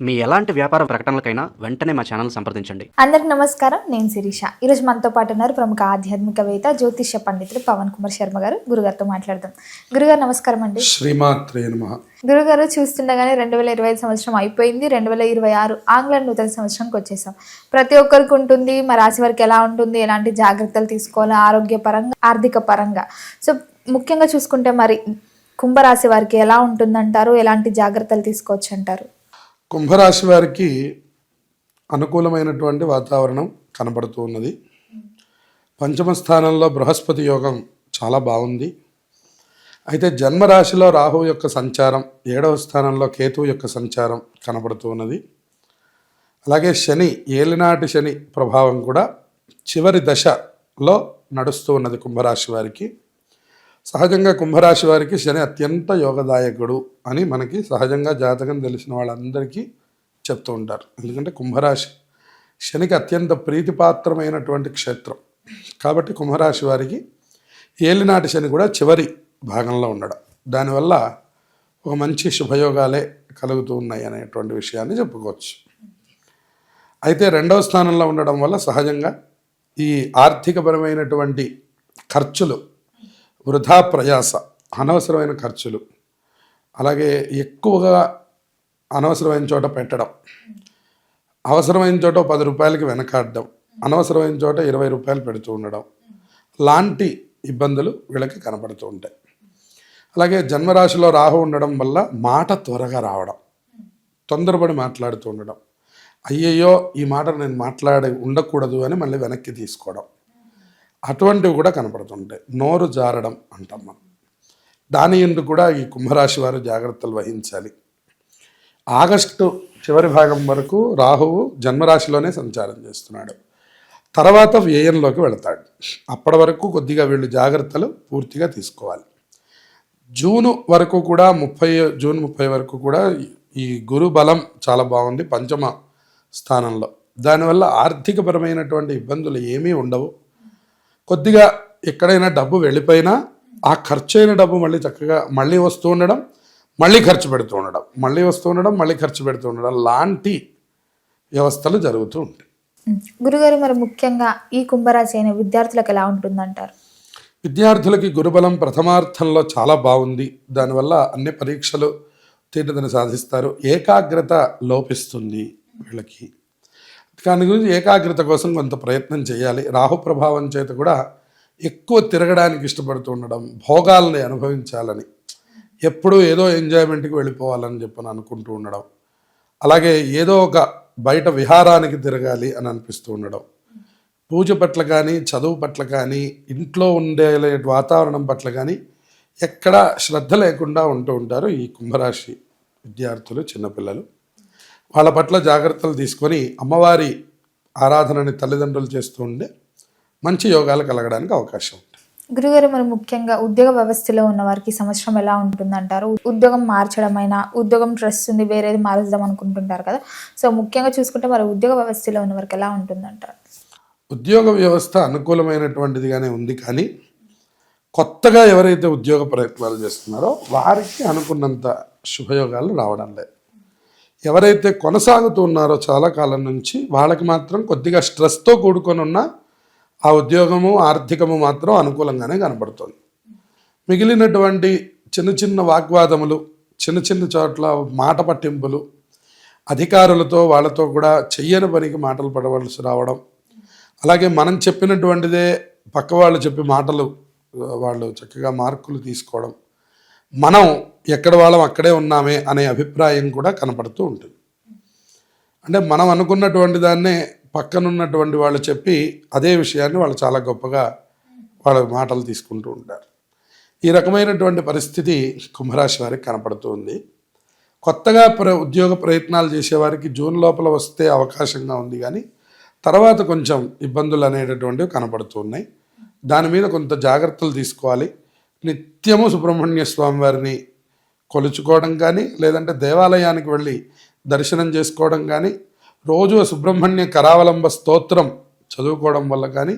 మీ ఎలాంటి వ్యాపార ప్రకటనలకైనా వెంటనే మా ఛానల్ సంప్రదించండి. అందరికి నమస్కారం నేను శిరీష. ఈరోజు మనతో పాటు ఉన్నారు ప్రముఖ ఆధ్యాత్మికవేత్త జ్యోతిష్య పండితుడు పవన్ కుమార్ శర్మ గారు. గురుగారితో మాట్లాడదాం. గురుగారు నమస్కారం అండి. శ్రీమాత్రే నమ. గురుగారు చూస్తుండగానే రెండు వేల ఇరవై ఐదు సంవత్సరం అయిపోయింది. రెండు వేల ఇరవై ఆరు ఆంగ్ల నూతన సంవత్సరంకి వచ్చేసాం. ప్రతి ఒక్కరికి ఉంటుంది. మా రాశి వారికి ఎలా ఉంటుంది? ఎలాంటి జాగ్రత్తలు తీసుకోవాలి? ఆరోగ్యపరంగా ఆర్థిక పరంగా సో ముఖ్యంగా చూసుకుంటే మరి కుంభరాశి వారికి ఎలా ఉంటుందంటారు? ఎలాంటి జాగ్రత్తలు తీసుకోవచ్చు అంటారు కుంభరాశి వారికి అనుకూలమైనటువంటి వాతావరణం కనబడుతూ ఉన్నది. పంచమ స్థానంలో బృహస్పతి యోగం చాలా బాగుంది. అయితే జన్మరాశిలో రాహు యొక్క సంచారం ఏడవ స్థానంలో కేతువు యొక్క సంచారం కనబడుతూ ఉన్నది. అలాగే శని ఏలినాటి శని ప్రభావం కూడా చివరి దశలో నడుస్తూ ఉన్నది కుంభరాశి వారికి. సహజంగా కుంభరాశి వారికి శని అత్యంత యోగదాయకుడు అని మనకి సహజంగా జాతకం తెలిసిన వాళ్ళందరికీ చెప్తూ ఉంటారు. ఎందుకంటే కుంభరాశి శనికి అత్యంత ప్రీతిపాత్రమైనటువంటి క్షేత్రం. కాబట్టి కుంభరాశి వారికి ఏలినాటి శని కూడా చివరి భాగంలో ఉండడం. దానివల్ల ఒక మంచి శుభయోగాలే కలుగుతూ ఉన్నాయి అనేటువంటి విషయాన్ని చెప్పుకోవచ్చు. అయితే రెండవ స్థానంలో ఉండడం వల్ల సహజంగా ఈ ఆర్థికపరమైనటువంటి ఖర్చులు వృధా ప్రయాస అనవసరమైన ఖర్చులు. అలాగే ఎక్కువగా అనవసరమైన చోట పెట్టడం. అవసరమైన చోట పది రూపాయలకి వెనకాడడం. అనవసరమైన చోట ఇరవై రూపాయలు పెడుతూ ఉండడం. లాంటి ఇబ్బందులు వీళ్ళకి కనపడుతూ ఉంటాయి. అలాగే జన్మరాశిలో రాహు ఉండడం వల్ల మాట త్వరగా రావడం. తొందరపడి మాట్లాడుతూ ఉండడం. అయ్యయ్యో ఈ మాట నేను మాట్లాడి ఉండకూడదు అని మళ్ళీ వెనక్కి తీసుకోవడం. అటువంటివి కూడా కనపడుతుంటాయి. నోరు జారడం అంటాం మనం. దాని ఎందుకు కూడా ఈ కుంభరాశి వారు జాగ్రత్తలు వహించాలి. ఆగస్టు చివరి భాగం వరకు రాహువు జన్మరాశిలోనే సంచారం చేస్తున్నాడు. తర్వాత వ్యయంలోకి వెళతాడు. అప్పటి వరకు కొద్దిగా వీళ్ళు జాగ్రత్తలు పూర్తిగా తీసుకోవాలి. జూను వరకు కూడా ముప్పై జూన్ ముప్పై వరకు కూడా ఈ గురు బలం చాలా బాగుంది పంచమ స్థానంలో. దానివల్ల ఆర్థికపరమైనటువంటి ఇబ్బందులు ఏమీ ఉండవు. కొద్దిగా ఎక్కడైనా డబ్బు వెళ్ళిపోయినా ఆ ఖర్చు అయిన డబ్బు మళ్ళీ చక్కగా మళ్ళీ వస్తూ ఉండడం మళ్ళీ ఖర్చు పెడుతూ ఉండడం మళ్ళీ వస్తూ ఉండడం మళ్ళీ ఖర్చు పెడుతూ ఉండడం లాంటి వ్యవస్థలు జరుగుతూ ఉంటాయి. గురుగారు మరి ముఖ్యంగా ఈ కుంభరాశి అయిన విద్యార్థులకు ఎలా ఉంటుందంటారు? విద్యార్థులకి గురుబలం ప్రథమార్థంలో చాలా బాగుంది. దానివల్ల అన్ని పరీక్షలు తీర్థతను సాధిస్తారు. ఏకాగ్రత లోపిస్తుంది వీళ్ళకి. దాని గురించి ఏకాగ్రత కోసం కొంత ప్రయత్నం చేయాలి. రాహు ప్రభావం చేత కూడా ఎక్కువ తిరగడానికి ఇష్టపడుతూ ఉండడం భోగాల్ని అనుభవించాలని ఎప్పుడూ ఏదో ఎంజాయ్మెంట్కి వెళ్ళిపోవాలని చెప్పని అనుకుంటూ ఉండడం అలాగే ఏదో ఒక బయట విహారానికి తిరగాలి అని అనిపిస్తూ ఉండడం పూజ పట్ల కానీ చదువు పట్ల కానీ ఇంట్లో ఉండే వాతావరణం పట్ల కానీ ఎక్కడా శ్రద్ధ లేకుండా ఉంటూ ఉంటారు ఈ కుంభరాశి విద్యార్థులు చిన్నపిల్లలు. వాళ్ళ పట్ల జాగ్రత్తలు తీసుకొని అమ్మవారి ఆరాధనని తల్లిదండ్రులు చేస్తూ ఉండే మంచి యోగాలు కలగడానికి అవకాశం ఉంటుంది. గురుగారు మరి ముఖ్యంగా ఉద్యోగ వ్యవస్థలో ఉన్న వారికి సంవత్సరం ఎలా ఉంటుందంటారు? ఉద్యోగం మార్చడమైనా ఉద్యోగం స్ట్రెస్ ఉంది వేరేది మారుద్దాం అనుకుంటుంటారు కదా. సో ముఖ్యంగా చూసుకుంటే మరి ఉద్యోగ వ్యవస్థలో ఉన్న వారికి ఎలా ఉంటుందంటారు? ఉద్యోగ వ్యవస్థ అనుకూలమైనటువంటిదిగానే ఉంది కానీ కొత్తగా ఎవరైతే ఉద్యోగ ప్రయత్నాలు చేస్తున్నారో వారికి అనుకున్నంత శుభయోగాలు రావడం లేదు. ఎవరైతే కొనసాగుతూ ఉన్నారో చాలా కాలం నుంచి వాళ్ళకి మాత్రం కొద్దిగా స్ట్రెస్తో కూడుకొని ఉన్న ఆ ఉద్యోగము ఆర్థికము మాత్రం అనుకూలంగానే కనబడుతుంది. మిగిలినటువంటి చిన్న చిన్న వాగ్వాదములు చిన్న చిన్న చోట్ల మాట పట్టింపులు అధికారులతో వాళ్ళతో కూడా చెయ్యని పనికి మాటలు పడవలసి రావడం అలాగే మనం చెప్పినటువంటిదే పక్క వాళ్ళు చెప్పి మాటలు వాళ్ళు చక్కగా మార్కులు తీసుకోవడం మనం ఎక్కడ వాళ్ళం అక్కడే ఉన్నామే అనే అభిప్రాయం కూడా కనపడుతూ ఉంటుంది. అంటే మనం అనుకున్నటువంటి దాన్నే పక్కనున్నటువంటి వాళ్ళు చెప్పి అదే విషయాన్ని వాళ్ళు చాలా గొప్పగా వాళ్ళ మాటలు తీసుకుంటూ ఉంటారు. ఈ రకమైనటువంటి పరిస్థితి కుంభరాశి వారికి కనపడుతుంది కొత్తగా ప్ర ఉద్యోగ ప్రయత్నాలు చేసేవారికి జూన్ లోపల వస్తే అవకాశంగా ఉంది కానీ తర్వాత కొంచెం ఇబ్బందులు అనేటటువంటివి కనపడుతున్నాయి దాని మీద కొంత జాగ్రత్తలు తీసుకోవాలి. నిత్యము సుబ్రహ్మణ్య స్వామి వారిని కొలుచుకోవడం కానీ లేదంటే దేవాలయానికి వెళ్ళి దర్శనం చేసుకోవడం కానీ రోజు సుబ్రహ్మణ్య కరావలంబ స్తోత్రం చదువుకోవడం వల్ల కానీ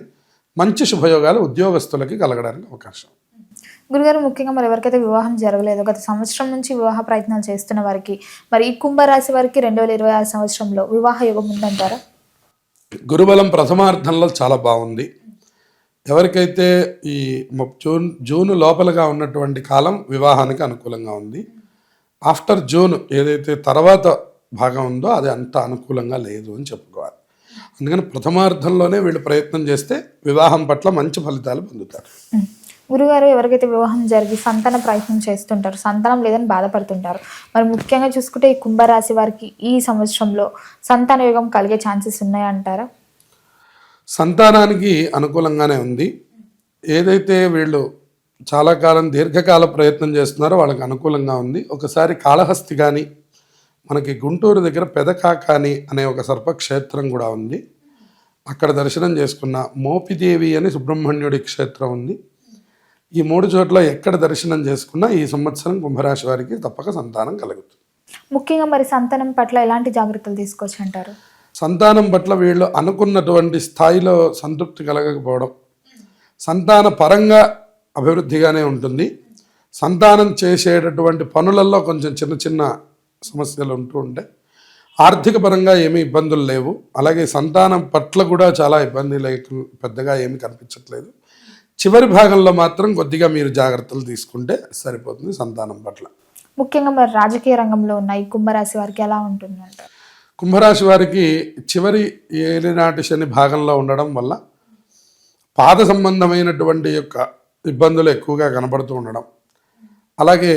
మంచి శుభయోగాలు ఉద్యోగస్తులకి కలగడానికి అవకాశం. గురుగారు ముఖ్యంగా మరి ఎవరికైతే వివాహం జరగలేదో గత సంవత్సరం నుంచి వివాహ ప్రయత్నాలు చేస్తున్న వారికి మరి ఈ కుంభరాశి వారికి రెండు వేల ఇరవై ఆరు సంవత్సరంలో వివాహ యోగం ఉందంటారా? గురుబలం ప్రథమార్థంలో చాలా బాగుంది. ఎవరికైతే ఈ జూన్ జూన్ లోపలగా ఉన్నటువంటి కాలం వివాహానికి అనుకూలంగా ఉంది. ఆఫ్టర్ జూన్ ఏదైతే తర్వాత భాగం ఉందో అది అంత అనుకూలంగా లేదు అని చెప్పుకోవాలి. అందుకని ప్రథమార్థంలోనే వీళ్ళు ప్రయత్నం చేస్తే వివాహం పట్ల మంచి ఫలితాలు పొందుతారు. గురుగారు ఎవరికైతే వివాహం జరిగి సంతాన ప్రయత్నం చేస్తుంటారు సంతానం లేదని బాధపడుతుంటారు మరి ముఖ్యంగా చూసుకుంటే ఈ కుంభరాశి వారికి ఈ సంవత్సరంలో సంతాన యోగం కలిగే ఛాన్సెస్ ఉన్నాయంటారా? సంతానానికి అనుకూలంగానే ఉంది. ఏదైతే వీళ్ళు చాలా కాలం దీర్ఘకాల ప్రయత్నం చేస్తున్నారో వాళ్ళకి అనుకూలంగా ఉంది. ఒకసారి కాళహస్తి కానీ మనకి గుంటూరు దగ్గర పెదకాకాని అనే ఒక సర్పక్షేత్రం కూడా ఉంది. అక్కడ దర్శనం చేసుకున్న మోపిదేవి అని సుబ్రహ్మణ్యుడి క్షేత్రం ఉంది. ఈ మూడు చోట్ల ఎక్కడ దర్శనం చేసుకున్నా ఈ సంవత్సరం కుంభరాశి వారికి తప్పక సంతానం కలుగుతుంది. ముఖ్యంగా మరి సంతానం పట్ల ఎలాంటి జాగ్రత్తలు తీసుకోవచ్చు అంటారు? సంతానం పట్ల వీళ్ళు అనుకున్నటువంటి స్థాయిలో సంతృప్తి కలగకపోవడం. సంతాన పరంగా అభివృద్ధిగానే ఉంటుంది. సంతానం చేసేటటువంటి పనులలో కొంచెం చిన్న చిన్న సమస్యలు ఉంటూ ఉంటాయి. ఆర్థిక పరంగా ఏమీ ఇబ్బందులు లేవు. అలాగే సంతానం పట్ల కూడా చాలా ఇబ్బంది లేక పెద్దగా ఏమీ కనిపించట్లేదు. చివరి భాగంలో మాత్రం కొద్దిగా మీరు జాగ్రత్తలు తీసుకుంటే సరిపోతుంది సంతానం పట్ల. ముఖ్యంగా మరి రాజకీయ రంగంలో ఉన్న ఈ కుంభరాశి వారికి ఎలా ఉంటుంది కుంభరాశి వారికి చివరి ఏలినాటి శని భాగంలో ఉండడం వల్ల పాద సంబంధమైనటువంటి యొక్క ఇబ్బందులు ఎక్కువగా కనబడుతూ ఉండడం. అలాగే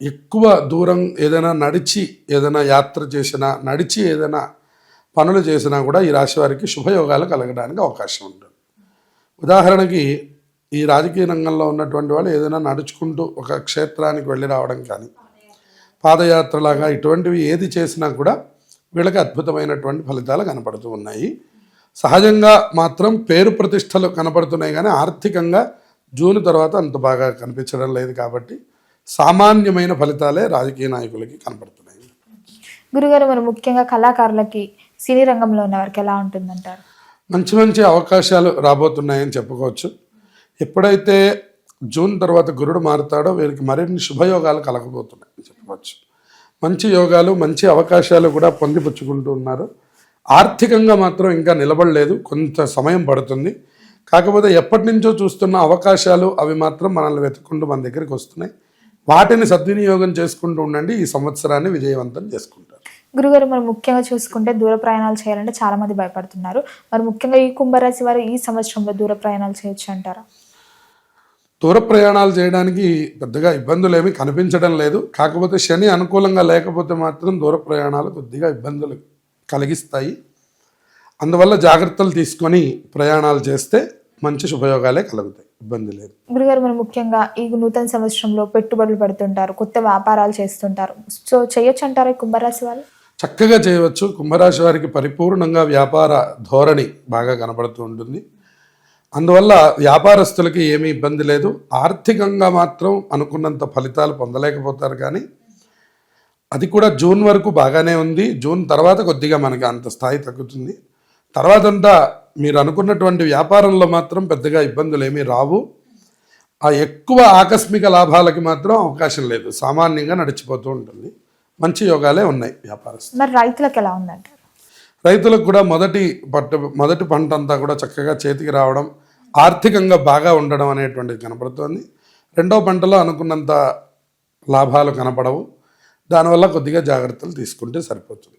ఎక్కువ దూరం ఏదైనా నడిచి ఏదైనా యాత్ర చేసినా నడిచి ఏదైనా పనులు చేసినా కూడా ఈ రాశి వారికి శుభయోగాలు కలగడానికి అవకాశం ఉంటుంది. ఉదాహరణకి ఈ రాజకీయ రంగంలో ఉన్నటువంటి వాళ్ళు ఏదైనా నడుచుకుంటూ ఒక క్షేత్రానికి వెళ్ళి రావడం కానీ పాదయాత్రలాగా ఇటువంటివి ఏది చేసినా కూడా వీళ్ళకి అద్భుతమైనటువంటి ఫలితాలు కనపడుతూ ఉన్నాయి. సహజంగా మాత్రం పేరు ప్రతిష్టలు కనపడుతున్నాయి కానీ ఆర్థికంగా జూన్ తర్వాత అంత బాగా కనిపించడం లేదు కాబట్టి సామాన్యమైన ఫలితాలే రాజకీయ నాయకులకి కనపడుతున్నాయి. గురుగారు మరి ముఖ్యంగా కళాకారులకి సినీ రంగంలో ఉన్న వారికి ఎలా ఉంటుందంటారు? మంచి మంచి అవకాశాలు రాబోతున్నాయని చెప్పుకోవచ్చు. ఎప్పుడైతే జూన్ తర్వాత గురుడు మారుతాడో వీరికి మరిన్ని శుభయోగాలు కలగబోతున్నాయని చెప్పుకోవచ్చు. మంచి యోగాలు మంచి అవకాశాలు కూడా పొందిపుచ్చుకుంటూ ఉన్నారు. ఆర్థికంగా మాత్రం ఇంకా నిలబడలేదు. కొంత సమయం పడుతుంది. కాకపోతే ఎప్పటి నుంచో చూస్తున్న అవకాశాలు అవి మాత్రం మనల్ని వెతుక్కుంటూ మన దగ్గరికి వస్తున్నాయి. వాటిని సద్వినియోగం చేసుకుంటూ ఉండండి. ఈ సంవత్సరాన్ని విజయవంతం చేసుకుంటారు. గురుగారు మరి ముఖ్యంగా చూసుకుంటే దూర ప్రయాణాలు చేయాలంటే చాలామంది భయపడుతున్నారు. మరి ముఖ్యంగా ఈ కుంభరాశి వారు ఈ సంవత్సరంలో దూర ప్రయాణాలు చేయొచ్చు అంటారా? దూర ప్రయాణాలు చేయడానికి పెద్దగా ఇబ్బందులు ఏమీ కనిపించడం లేదు. కాకపోతే శని అనుకూలంగా లేకపోతే మాత్రం దూర ప్రయాణాలు కొద్దిగా ఇబ్బందులు కలిగిస్తాయి. అందువల్ల జాగ్రత్తలు తీసుకొని ప్రయాణాలు చేస్తే మంచి శుభయోగాలే కలుగుతాయి. ఇబ్బంది లేదు. గురుగారు మరి ముఖ్యంగా ఈ నూతన సంవత్సరంలో పెట్టుబడులు పెడుతుంటారు కొత్త వ్యాపారాలు చేస్తుంటారు. సో చేయొచ్చు అంటారా కుంభరాశి వాళ్ళు చక్కగా చేయవచ్చు. కుంభరాశి వారికి పరిపూర్ణంగా వ్యాపార ధోరణి బాగా కనబడుతూ ఉంటుంది. అందువల్ల వ్యాపారస్తులకి ఏమీ ఇబ్బంది లేదు. ఆర్థికంగా మాత్రం అనుకున్నంత ఫలితాలు పొందలేకపోతారు కానీ అది కూడా జూన్ వరకు బాగానే ఉంది. జూన్ తర్వాత కొద్దిగా మనకి అంత స్థాయి తగ్గుతుంది. తర్వాతంతా మీరు అనుకున్నటువంటి వ్యాపారంలో మాత్రం పెద్దగా ఇబ్బందులు ఏమీ రావు. ఆ ఎక్కువ ఆకస్మిక లాభాలకి మాత్రం అవకాశం లేదు. సామాన్యంగా నడిచిపోతూ ఉంటుంది. మంచి యోగాలే ఉన్నాయి వ్యాపారస్తులు మరి రైతులకు ఎలా ఉందంటారు? రైతులకు కూడా మొదటి పట్ట మొదటి పంట అంతా కూడా చక్కగా చేతికి రావడం ఆర్థికంగా బాగా ఉండడం అనేటువంటిది కనపడుతోంది. రెండో పంటలో అనుకున్నంత లాభాలు కనపడవు. దానివల్ల కొద్దిగా జాగ్రత్తలు తీసుకుంటే సరిపోతుంది.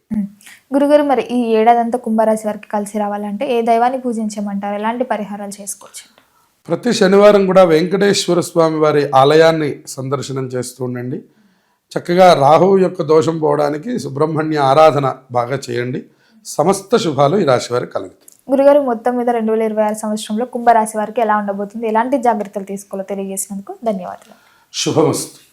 గురుగారు మరి ఈ ఏడాదంతా కుంభరాశి వారికి కలిసి రావాలంటే ఏ దైవాన్ని పూజించమంటారు? ఎలాంటి పరిహారాలు చేసుకోవచ్చు? ప్రతి శనివారం కూడా వెంకటేశ్వర స్వామి వారి ఆలయాన్ని సందర్శనం చేస్తూ ఉండండి. చక్కగా రాహువు యొక్క దోషం పోవడానికి సుబ్రహ్మణ్య ఆరాధన బాగా చేయండి. సమస్త శుభాలు ఈ రాశి వారికి కలుగుతాయి. గురుగారు మొత్తం మీద రెండు వేల ఇరవై ఆరు సంవత్సరంలో కుంభరాశి వారికి ఎలా ఉండబోతుంది? ఎలాంటి జాగ్రత్తలు తీసుకోవాలో తెలియజేసినందుకు ధన్యవాదాలు. శుభమస్తు.